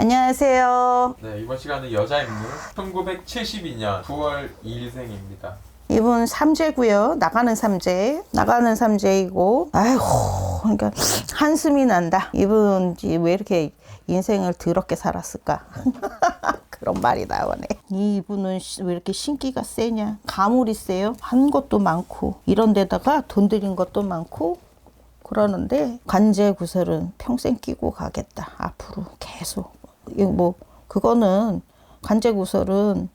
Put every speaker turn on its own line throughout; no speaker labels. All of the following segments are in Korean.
안녕하세요.
네, 이번 시간은 여자 인물 1972년 9월 2일생입니다.
이분 삼재고요. 나가는 삼재. 나가는 삼재이고. 아이고, 그러니까 한숨이 난다. 이분 왜 이렇게 인생을 더럽게 살았을까? 그런 말이 나오네. 이분은 시- 왜 이렇게 신기가 세냐? 가물이 세요. 한 것도 많고 이런 데다가 돈 들인 것도 많고 그러는데 관제 구설은 평생 끼고 가겠다. 앞으로 계속. 뭐 그거는 관제 구설은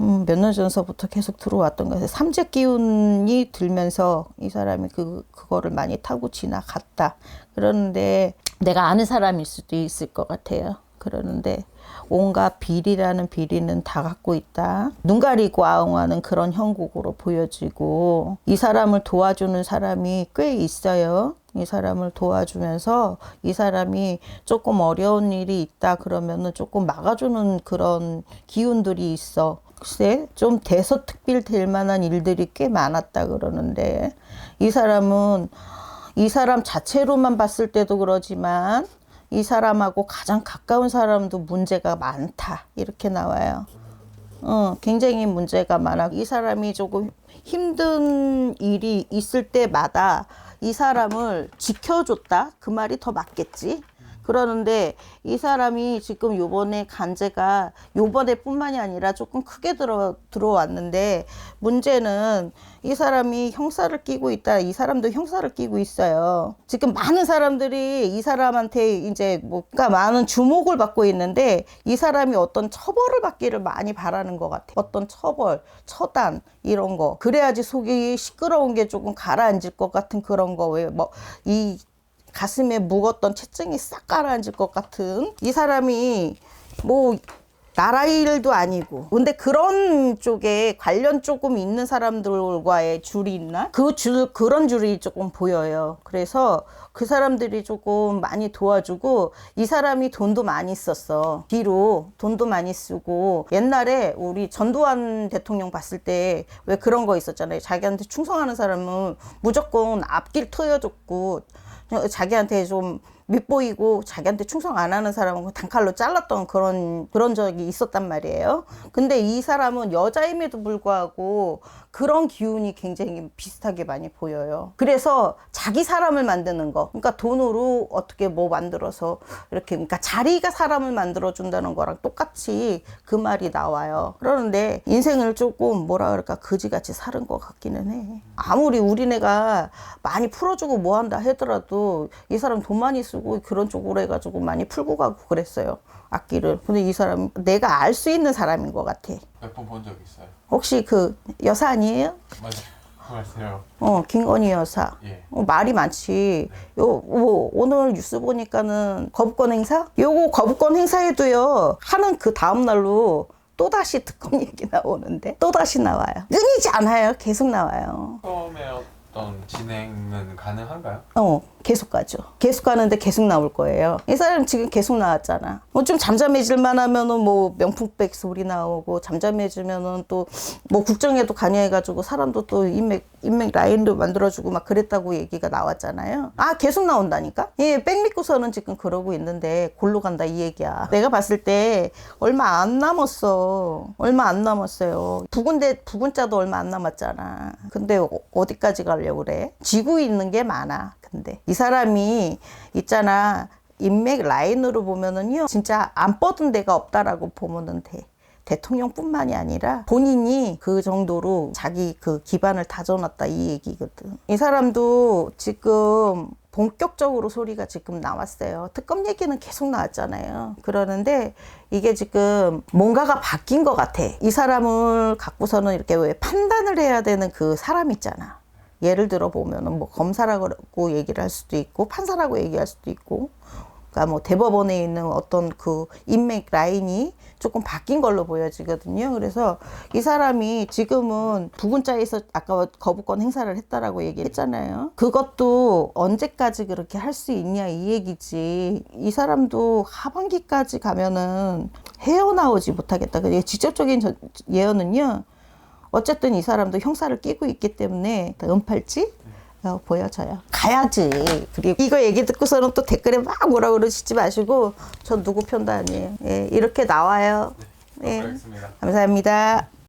음, 몇년 전서부터 계속 들어왔던 거예요. 삼재 기운이 들면서 이 사람이 그 그거를 많이 타고 지나갔다. 그러는데 내가 아는 사람일 수도 있을 것 같아요. 그러는데 온갖 비리라는 비리는 다 갖고 있다. 눈 가리고 아웅하는 그런 형국으로 보여지고 이 사람을 도와주는 사람이 꽤 있어요. 이 사람을 도와주면서 이 사람이 조금 어려운 일이 있다 그러면은 조금 막아주는 그런 기운들이 있어. 글쎄 좀 대서특필 될 만한 일들이 꽤 많았다 그러는데 이 사람은 이 사람 자체로만 봤을 때도 그러지만 이 사람하고 가장 가까운 사람도 문제가 많다 이렇게 나와요. 어, 굉장히 문제가 많아. 이 사람이 조금 힘든 일이 있을 때마다 이 사람을 지켜줬다. 그 말이 더 맞겠지. 그러는데 이 사람이 지금 요번에 간제가 요번에 뿐만이 아니라 조금 크게 들어, 들어왔는데 문제는 이 사람이 형사를 끼고 있다. 이 사람도 형사를 끼고 있어요. 지금 많은 사람들이 이 사람한테 이제 뭐, 그러니까 많은 주목을 받고 있는데 이 사람이 어떤 처벌을 받기를 많이 바라는 것 같아. 어떤 처벌, 처단, 이런 거. 그래야지 속이 시끄러운 게 조금 가라앉을 것 같은 그런 거. 왜, 뭐, 이 가슴에 묵었던 채증이 싹 가라앉을 것 같은 이 사람이 뭐 나라 일도 아니고 근데 그런 쪽에 관련 조금 있는 사람들과의 줄이 있나? 그 줄 그런 줄이 조금 보여요. 그래서 그 사람들이 조금 많이 도와주고 이 사람이 돈도 많이 썼어. 뒤로 돈도 많이 쓰고. 옛날에 우리 전두환 대통령 봤을 때 왜 그런 거 있었잖아요. 자기한테 충성하는 사람은 무조건 앞길 트여줬고 자기한테 좀 밉보이고 자기한테 충성 안 하는 사람은 단칼로 잘랐던 그런 그런 적이 있었단 말이에요. 근데 이 사람은 여자임에도 불구하고 그런 기운이 굉장히 비슷하게 많이 보여요. 그래서 자기 사람을 만드는 거, 그러니까 돈으로 어떻게 뭐 만들어서 이렇게 그러니까 자리가 사람을 만들어 준다는 거랑 똑같이 그 말이 나와요. 그러는데 인생을 조금 뭐라 그럴까 그지같이 사는 것 같기는 해. 아무리 우리네가 많이 풀어주고 뭐 한다 하더라도 이 사람 돈 많이 쓰고 그런 쪽으로 해가지고 많이 풀고 가고 그랬어요. 악기를. 근데 이 사람 내가 알 수 있는 사람인 것 같아.
몇 번 본 적 있어요?
혹시 그 여사 아니에요?
맞아요. 맞아요.
어, 김건희 여사.
예.
어, 말이 많지. 요, 뭐, 오늘 뉴스 보니까는 거부권 행사? 요거 거부권 행사에도요, 하는 그 다음날로 또다시 특검 얘기 나오는데, 또다시 나와요. 끊이지 않아요. 계속 나와요.
처음에 어떤 진행은 가능한가요?
어, 계속 가죠. 계속 가는데 계속 나올 거예요. 이 사람 지금 계속 나왔잖아. 뭐 좀 잠잠해질만 하면은 뭐 명품백 소리 나오고 잠잠해지면은 또 뭐 국정에도 관여해가지고 사람도 또 인맥, 인맥 라인도 만들어주고 막 그랬다고 얘기가 나왔잖아요. 아, 계속 나온다니까? 예, 백 믿고서는 지금 그러고 있는데 골로 간다 이 얘기야. 내가 봤을 때 얼마 안 남았어. 얼마 안 남았어요. 부근데, 부근자도 얼마 안 남았잖아. 근데 어- 어디까지 가려고 그래? 지고 있는 게 많아. 근데 이 사람이 있잖아. 인맥 라인으로 보면은요, 진짜 안 뻗은 데가 없다라고 보면은 돼. 대통령뿐만이 아니라 본인이 그 정도로 자기 그 기반을 다져놨다 이 얘기거든. 이 사람도 지금 본격적으로 소리가 지금 나왔어요. 특검 얘기는 계속 나왔잖아요. 그러는데 이게 지금 뭔가가 바뀐 것 같아. 이 사람을 갖고서는 이렇게 왜 판단을 해야 되는 그 사람 있잖아. 예를 들어 보면은 뭐 검사라고 얘기를 할 수도 있고 판사라고 얘기할 수도 있고 그러니까 뭐 대법원에 있는 어떤 그 인맥 라인이 조금 바뀐 걸로 보여지거든요. 그래서 이 사람이 지금은 부근자에서 아까 거부권 행사를 했다라고 얘기했잖아요. 그것도 언제까지 그렇게 할 수 있냐 이 얘기지. 이 사람도 하반기까지 가면은 헤어나오지 못하겠다. 근데 직접적인 저- 예언은요. 어쨌든 이 사람도 형사를 끼고 있기 때문에 은팔찌 어, 보여져요. 가야지. 그리고 이거 얘기 듣고서는 또 댓글에 막 뭐라 그러시지 마시고 전 누구 편도 아니에요. 예, 이렇게 나와요. 예,
그렇습니다.
감사합니다.